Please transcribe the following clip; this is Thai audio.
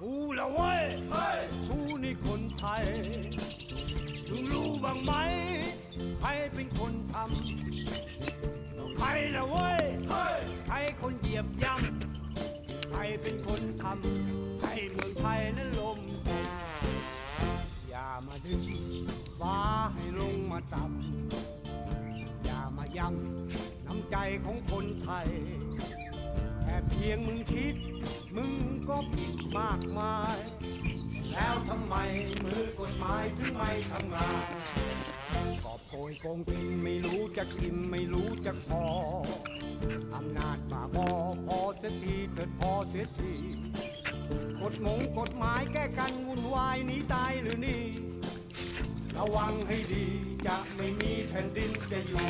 กูละเว้ยกูนี่คนไทยมึงรู้บ้างไหม ใครเป็นคนทำใครละเว้ยใครคนเหยียบย่ำใครเป็นคนทำให้เมืองไทยนั้นลมตกอย่ามาดึงฟ้าให้ลงมาต่ำอย่ามาย้ำน้ำใจของคนไทย พียงมึงคิด มึงก็ผิดมากมาย แล้วทำไมมือกฎหมายถึงไม่ทำงานกอบโกยโกงกินไม่รู้จะกินไม่รู้จะพออำนาจมาพอพอเสียทีเถิดพอเสียทีกฎมงกฎหมายแก้กันวุ่นวายหนีตายหรือนี่ ระวังให้ดีจะไม่มีแผ่นดินจะอยู่